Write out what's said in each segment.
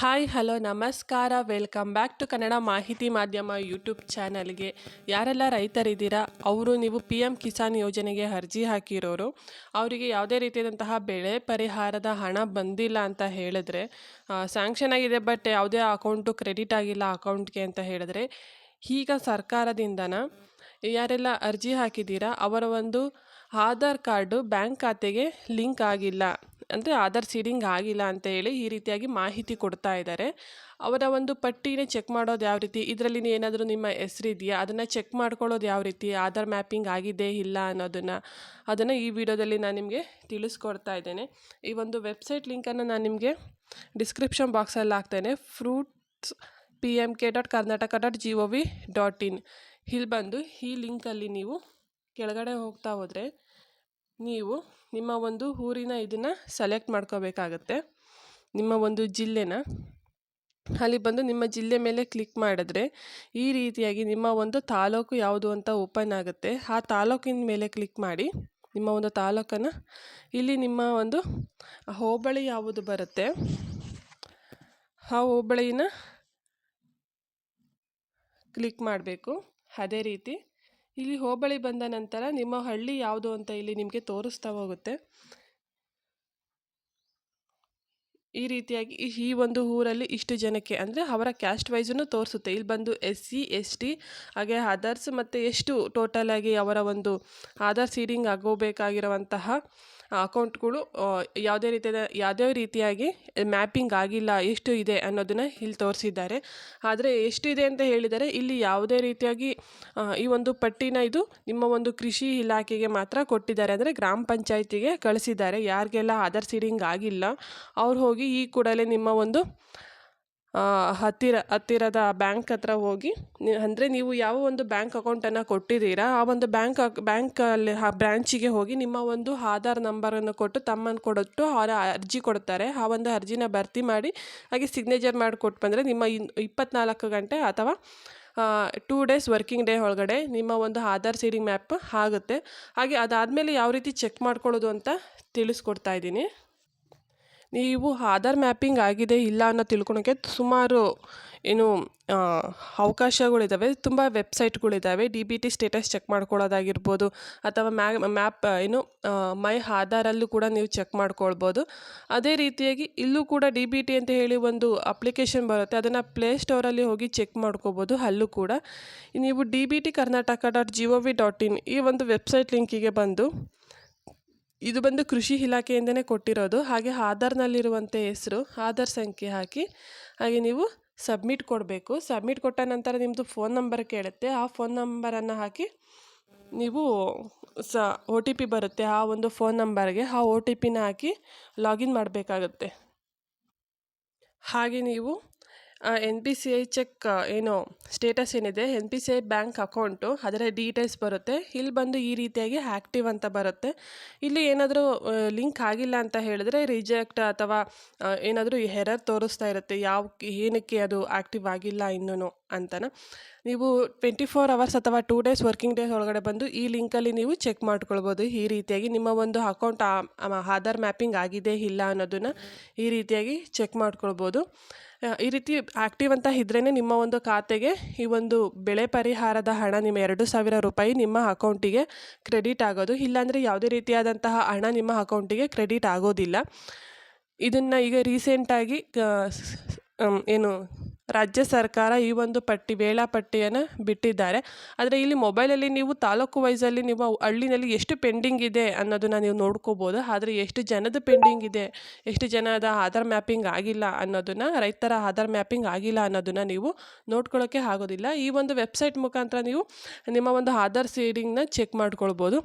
Hi, hello, ನಮಸ್ಕಾರ. Welcome back to Kannada ಮಾಹಿತಿ ಮಾಧ್ಯಮ ಯೂಟ್ಯೂಬ್ ಚಾನಲ್ಗೆ. ಯಾರೆಲ್ಲ ರೈತರಿದ್ದೀರಾ, ಅವರು ನೀವು ಪಿ ಎಂ ಕಿಸಾನ್ ಯೋಜನೆಗೆ ಅರ್ಜಿ ಹಾಕಿರೋರು, ಅವರಿಗೆ ಯಾವುದೇ ರೀತಿಯಾದಂತಹ ಬೆಳೆ ಪರಿಹಾರದ ಹಣ ಬಂದಿಲ್ಲ ಅಂತ ಹೇಳಿದ್ರೆ ಸ್ಯಾಂಕ್ಷನ್ ಆಗಿದೆ ಬಟ್ ಯಾವುದೇ ಅಕೌಂಟು ಕ್ರೆಡಿಟ್ ಆಗಿಲ್ಲ ಅಕೌಂಟ್ಗೆ ಅಂತ ಹೇಳಿದ್ರೆ, ಈಗ ಸರ್ಕಾರದಿಂದನ ಯಾರೆಲ್ಲ ಅರ್ಜಿ ಹಾಕಿದ್ದೀರಾ, ಅವರ ಒಂದು ಆಧಾರ್ ಕಾರ್ಡು ಬ್ಯಾಂಕ್ ಖಾತೆಗೆ ಲಿಂಕ್ ಆಗಿಲ್ಲ. ಅಂದರೆ ಆಧಾರ್ ಸೀಡಿಂಗ್ ಆಗಿಲ್ಲ ಅಂತ ಹೇಳಿ ಈ ರೀತಿಯಾಗಿ ಮಾಹಿತಿ ಕೊಡ್ತಾ ಇದ್ದಾರೆ. ಅವರ ಒಂದು ಪಟ್ಟಿನೇ ಚೆಕ್ ಮಾಡೋದು ಯಾವ ರೀತಿ, ಇದರಲ್ಲಿ ಏನಾದರೂ ನಿಮ್ಮ ಹೆಸರು ಇದೆಯಾ ಅದನ್ನು ಚೆಕ್ ಮಾಡ್ಕೊಳ್ಳೋದು ಯಾವ ರೀತಿ? ಆಧಾರ್ ಮ್ಯಾಪಿಂಗ್ ಆಗಿದೆ ಇಲ್ಲ ಅನ್ನೋದನ್ನು ಅದನ್ನು ಈ ವಿಡಿಯೋದಲ್ಲಿ ನಾನು ನಿಮಗೆ ತಿಳಿಸ್ಕೊಡ್ತಾ ಇದ್ದೇನೆ. ಈ ಒಂದು ವೆಬ್ಸೈಟ್ ಲಿಂಕನ್ನು ನಾನು ನಿಮಗೆ ಡಿಸ್ಕ್ರಿಪ್ಷನ್ ಬಾಕ್ಸಲ್ಲಿ ಹಾಕ್ತೇನೆ. Fruits P M K dot Karnataka dot G O V dot in. ಇಲ್ಲಿ ಬಂದು ಈ ಲಿಂಕಲ್ಲಿ ನೀವು ಕೆಳಗಡೆ ಹೋಗ್ತಾ ಹೋದರೆ ನೀವು ನಿಮ್ಮ ಒಂದು ಊರಿನ ಇದನ್ನು ಸೆಲೆಕ್ಟ್ ಮಾಡ್ಕೋಬೇಕಾಗತ್ತೆ. ನಿಮ್ಮ ಒಂದು ಜಿಲ್ಲೆನ. ಅಲ್ಲಿ ಬಂದು ನಿಮ್ಮ ಜಿಲ್ಲೆ ಮೇಲೆ ಕ್ಲಿಕ್ ಮಾಡಿದ್ರೆ ಈ ರೀತಿಯಾಗಿ ನಿಮ್ಮ ಒಂದು ತಾಲೂಕು ಯಾವುದು ಅಂತ ಓಪನ್ ಆಗುತ್ತೆ. ಆ ತಾಲೂಕಿನ ಮೇಲೆ ಕ್ಲಿಕ್ ಮಾಡಿ ನಿಮ್ಮ ಒಂದು ತಾಲೂಕನ್ನು. ಇಲ್ಲಿ ನಿಮ್ಮ ಒಂದು ಹೋಬಳಿ ಯಾವುದು ಬರುತ್ತೆ? ಆ ಹೋಬಳಿನ ಕ್ಲಿಕ್ ಮಾಡಬೇಕು. ಅದೇ ರೀತಿ ಇಲ್ಲಿ ಹೋಬಳಿ ಬಂದ ನಂತರ ನಿಮ್ಮ ಹಳ್ಳಿ ಯಾವುದು ಅಂತ ಇಲ್ಲಿ ನಿಮಗೆ ತೋರಿಸ್ತಾ ಹೋಗುತ್ತೆ. ಈ ರೀತಿಯಾಗಿ ಈ ಒಂದು ಊರಲ್ಲಿ ಇಷ್ಟು ಜನಕ್ಕೆ ಅಂದರೆ ಅವರ ಕ್ಯಾಸ್ಟ್ ವೈಸನ್ನು ತೋರಿಸುತ್ತೆ. ಇಲ್ಲಿ ಬಂದು ಎಸ್ ಸಿ ಎಸ್ ಟಿ ಹಾಗೆ ಅದರ್ಸ್ ಮತ್ತು ಎಷ್ಟು ಟೋಟಲ್ ಆಗಿ ಅವರ ಒಂದು ಆಧಾರ್ ಸೀಡಿಂಗ್ ಆಗೋಬೇಕಾಗಿರುವಂತಹ ಅಕೌಂಟ್ಗಳು ಯಾವುದೇ ರೀತಿಯಾದ, ಯಾವುದೇ ರೀತಿಯಾಗಿ ಮ್ಯಾಪಿಂಗ್ ಆಗಿಲ್ಲ, ಎಷ್ಟು ಇದೆ ಅನ್ನೋದನ್ನು ಇಲ್ಲಿ ತೋರಿಸಿದ್ದಾರೆ. ಆದರೆ ಎಷ್ಟು ಇದೆ ಅಂತ ಹೇಳಿದರೆ ಇಲ್ಲಿ ಯಾವುದೇ ರೀತಿಯಾಗಿ ಈ ಒಂದು ಪಟ್ಟಿನ ಇದು ನಿಮ್ಮ ಒಂದು ಕೃಷಿ ಇಲಾಖೆಗೆ ಮಾತ್ರ ಕೊಟ್ಟಿದ್ದಾರೆ. ಅಂದರೆ ಗ್ರಾಮ ಪಂಚಾಯತಿಗೆ ಕಳಿಸಿದ್ದಾರೆ. ಯಾರಿಗೆಲ್ಲ ಆಧಾರ್ ಸೀಡಿಂಗ್ ಆಗಿಲ್ಲ, ಅವ್ರು ಹೋಗಿ ಈ ಕೂಡಲೇ ನಿಮ್ಮ ಒಂದು ಹತ್ತಿರ, ಹತ್ತಿರದ ಬ್ಯಾಂಕ್ ಹತ್ರ ಹೋಗಿ ಅಂದರೆ ನೀವು ಯಾವ ಒಂದು ಬ್ಯಾಂಕ್ ಅಕೌಂಟನ್ನು ಕೊಟ್ಟಿದ್ದೀರಾ, ಆ ಒಂದು ಬ್ಯಾಂಕ್ ಬ್ಯಾಂಕಲ್ಲಿ, ಆ ಬ್ರ್ಯಾಂಚಿಗೆ ಹೋಗಿ ನಿಮ್ಮ ಒಂದು ಆಧಾರ್ ನಂಬರನ್ನು ಕೊಟ್ಟು ತಮ್ಮನ್ನು ಕೊಡಟ್ಟು ಅವರ ಅರ್ಜಿ ಕೊಡ್ತಾರೆ. ಆ ಒಂದು ಅರ್ಜಿನ ಭರ್ತಿ ಮಾಡಿ, ಹಾಗೆ ಸಿಗ್ನೇಚರ್ ಮಾಡಿ ಕೊಟ್ಟು ಬಂದರೆ ನಿಮ್ಮ ಇನ್, ಇಪ್ಪತ್ನಾಲ್ಕು ಗಂಟೆ ಅಥವಾ ಟೂ ಡೇಸ್ ವರ್ಕಿಂಗ್ ಡೇ ಒಳಗಡೆ ನಿಮ್ಮ ಒಂದು ಆಧಾರ್ ಸೀಡಿಂಗ್ ಮ್ಯಾಪ್ ಆಗುತ್ತೆ. ಹಾಗೆ ಅದಾದಮೇಲೆ ಯಾವ ರೀತಿ ಚೆಕ್ ಮಾಡ್ಕೊಳ್ಳೋದು ಅಂತ ತಿಳಿಸ್ಕೊಡ್ತಾ ಇದ್ದೀನಿ. ನೀವು ಆಧಾರ್ ಮ್ಯಾಪಿಂಗ್ ಆಗಿದೆ ಇಲ್ಲ ಅನ್ನೋ ತಿಳ್ಕೊಳಕ್ಕೆ ಸುಮಾರು ಏನು ಅವಕಾಶಗಳಿದ್ದಾವೆ ತುಂಬ ವೆಬ್ಸೈಟ್ಗಳಿದ್ದಾವೆ D B T status check ಮಾಡ್ಕೊಳ್ಳೋದಾಗಿರ್ಬೋದು, ಅಥವಾ ಮ್ಯಾ, ಮ್ಯಾಪ್, ಏನು ಮೈ ಆಧಾರಲ್ಲೂ ಕೂಡ ನೀವು ಚೆಕ್ ಮಾಡ್ಕೊಳ್ಬೋದು. ಅದೇ ರೀತಿಯಾಗಿ ಇಲ್ಲೂ ಕೂಡ ಡಿ ಬಿ ಟಿ ಅಂತ ಹೇಳಿ ಒಂದು ಅಪ್ಲಿಕೇಶನ್ ಬರುತ್ತೆ. ಅದನ್ನು ಪ್ಲೇಸ್ಟೋರಲ್ಲಿ ಹೋಗಿ ಚೆಕ್ ಮಾಡ್ಕೋಬೋದು ಅಲ್ಲೂ ಕೂಡ. ನೀವು D B T Karnataka dot G O V dot in ಈ ಒಂದು ವೆಬ್ಸೈಟ್ ಲಿಂಕಿಗೆ ಬಂದು ಇದು ಬಂದು ಕೃಷಿ ಇಲಾಖೆಯಿಂದನೇ ಕೊಟ್ಟಿರೋದು. ಹಾಗೆ ಆಧಾರ್ನಲ್ಲಿರುವಂಥ ಹೆಸರು, ಆಧಾರ್ ಸಂಖ್ಯೆ ಹಾಕಿ ಹಾಗೆ ನೀವು ಸಬ್ಮಿಟ್ ಕೊಡಬೇಕು. ಸಬ್ಮಿಟ್ ಕೊಟ್ಟ ನಂತರ ನಿಮ್ಮದು ಫೋನ್ ನಂಬರ್ ಕೇಳುತ್ತೆ. ಆ ಫೋನ್ ನಂಬರನ್ನು ಹಾಕಿ ನೀವು ಸ ಒ ಟಿ ಪಿ ಬರುತ್ತೆ. ಆ ಒಂದು ಫೋನ್ ನಂಬರ್ಗೆ ಆ ಒ ಟಿ ಪಿನ ಹಾಕಿ ಲಾಗಿನ್ ಮಾಡಬೇಕಾಗುತ್ತೆ. ಹಾಗೆ ನೀವು N P C I check ಏನು ಸ್ಟೇಟಸ್ ಏನಿದೆ N P C I bank account ಅದರ ಡೀಟೇಲ್ಸ್ ಬರುತ್ತೆ. ಇಲ್ಲಿ ಬಂದು ಈ ರೀತಿಯಾಗಿ ಆ್ಯಕ್ಟಿವ್ ಅಂತ ಬರುತ್ತೆ. ಇಲ್ಲಿ ಏನಾದರೂ ಲಿಂಕ್ ಆಗಿಲ್ಲ ಅಂತ ಹೇಳಿದ್ರೆ ರಿಜೆಕ್ಟ್ ಅಥವಾ ಏನಾದರೂ ಹೆರರ್ ತೋರಿಸ್ತಾ ಇರುತ್ತೆ. ಯಾವ, ಏನಕ್ಕೆ ಅದು ಆ್ಯಕ್ಟಿವ್ ಆಗಿಲ್ಲ ಇನ್ನೂ ಅಂತನ. ನೀವು ಟ್ವೆಂಟಿ ಫೋರ್ ಅವರ್ಸ್ ಅಥವಾ ಟೂ ಡೇಸ್ ವರ್ಕಿಂಗ್ ಡೇಸ್ ಒಳಗಡೆ ಬಂದು ಈ ಲಿಂಕಲ್ಲಿ ನೀವು ಚೆಕ್ ಮಾಡ್ಕೊಳ್ಬೋದು. ಈ ರೀತಿಯಾಗಿ ನಿಮ್ಮ ಒಂದು ಅಕೌಂಟ್ ಆಧಾರ್ ಮ್ಯಾಪಿಂಗ್ ಆಗಿದೆ, ಇಲ್ಲ ಅನ್ನೋದನ್ನು ಈ ರೀತಿಯಾಗಿ ಚೆಕ್ ಮಾಡ್ಕೊಳ್ಬೋದು. ಈ ರೀತಿ ಆ್ಯಕ್ಟಿವ್ ಅಂತ ಇದ್ರೇ ನಿಮ್ಮ ಒಂದು ಖಾತೆಗೆ ಈ ಒಂದು ಬೆಳೆ ಪರಿಹಾರದ ಹಣ ನಿಮ್ಮ ಎರಡು ಸಾವಿರ ರೂಪಾಯಿ ನಿಮ್ಮ ಅಕೌಂಟಿಗೆ ಕ್ರೆಡಿಟ್ ಆಗೋದು. ಇಲ್ಲಾಂದರೆ ಯಾವುದೇ ರೀತಿಯಾದಂತಹ ಹಣ ನಿಮ್ಮ ಅಕೌಂಟಿಗೆ ಕ್ರೆಡಿಟ್ ಆಗೋದಿಲ್ಲ. ಇದನ್ನು ಈಗ ರೀಸೆಂಟಾಗಿ ಏನು ರಾಜ್ಯ ಸರ್ಕಾರ ಈ ಒಂದು ಪಟ್ಟಿ ವೇಳಾಪಟ್ಟಿಯನ್ನು ಬಿಟ್ಟಿದ್ದಾರೆ. ಆದರೆ ಇಲ್ಲಿ ಮೊಬೈಲಲ್ಲಿ ನೀವು ತಾಲೂಕು ವೈಸಲ್ಲಿ ನಿಮ್ಮ ಹಳ್ಳಿನಲ್ಲಿ ಎಷ್ಟು ಪೆಂಡಿಂಗ್ ಇದೆ ಅನ್ನೋದನ್ನು ನೀವು ನೋಡ್ಕೋಬೋದು. ಆದರೆ ಎಷ್ಟು ಜನದ ಪೆಂಡಿಂಗ್ ಇದೆ, ಎಷ್ಟು ಜನದ ಆಧಾರ್ ಮ್ಯಾಪಿಂಗ್ ಆಗಿಲ್ಲ ಅನ್ನೋದನ್ನು, ರೈತರ ಆಧಾರ್ ಮ್ಯಾಪಿಂಗ್ ಆಗಿಲ್ಲ ಅನ್ನೋದನ್ನು ನೀವು ನೋಡ್ಕೊಳ್ಳೋಕ್ಕೆ ಆಗೋದಿಲ್ಲ. ಈ ಒಂದು ವೆಬ್ಸೈಟ್ ಮುಖಾಂತರ ನೀವು ನಿಮ್ಮ ಒಂದು ಆಧಾರ್ ಸೀಡಿಂಗ್ನ ಚೆಕ್ ಮಾಡ್ಕೊಳ್ಬೋದು.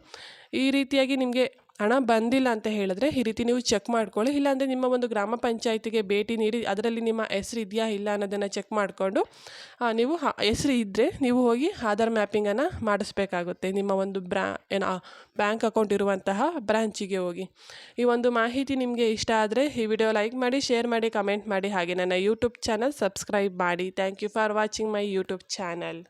ಈ ರೀತಿಯಾಗಿ ನಿಮಗೆ ಹಣ ಬಂದಿಲ್ಲ ಅಂತ ಹೇಳಿದ್ರೆ ಈ ರೀತಿ ನೀವು ಚೆಕ್ ಮಾಡ್ಕೊಳ್ಳಿ. ಇಲ್ಲಾಂದರೆ ನಿಮ್ಮ ಒಂದು ಗ್ರಾಮ ಪಂಚಾಯತಿಗೆ ಭೇಟಿ ನೀಡಿ, ಅದರಲ್ಲಿ ನಿಮ್ಮ ಹೆಸರು ಇದೆಯಾ ಇಲ್ಲ ಅನ್ನೋದನ್ನು ಚೆಕ್ ಮಾಡಿಕೊಂಡು ನೀವು ಹೆಸರು ಇದ್ದರೆ ನೀವು ಹೋಗಿ ಆಧಾರ್ ಮ್ಯಾಪಿಂಗನ್ನು ಮಾಡಿಸ್ಬೇಕಾಗುತ್ತೆ. ನಿಮ್ಮ ಒಂದು ಬ್ರಾ, ಏನು ಬ್ಯಾಂಕ್ ಅಕೌಂಟ್ ಇರುವಂತಹ ಬ್ರಾಂಚಿಗೆ ಹೋಗಿ. ಈ ಒಂದು ಮಾಹಿತಿ ನಿಮಗೆ ಇಷ್ಟ ಆದರೆ ಈ ವಿಡಿಯೋ ಲೈಕ್ ಮಾಡಿ ಶೇರ್ ಮಾಡಿ ಕಮೆಂಟ್ ಮಾಡಿ ಹಾಗೆ ನನ್ನ ಯೂಟ್ಯೂಬ್ ಚಾನಲ್ ಸಬ್ಸ್ಕ್ರೈಬ್ ಮಾಡಿ. Thank you for watching my YouTube channel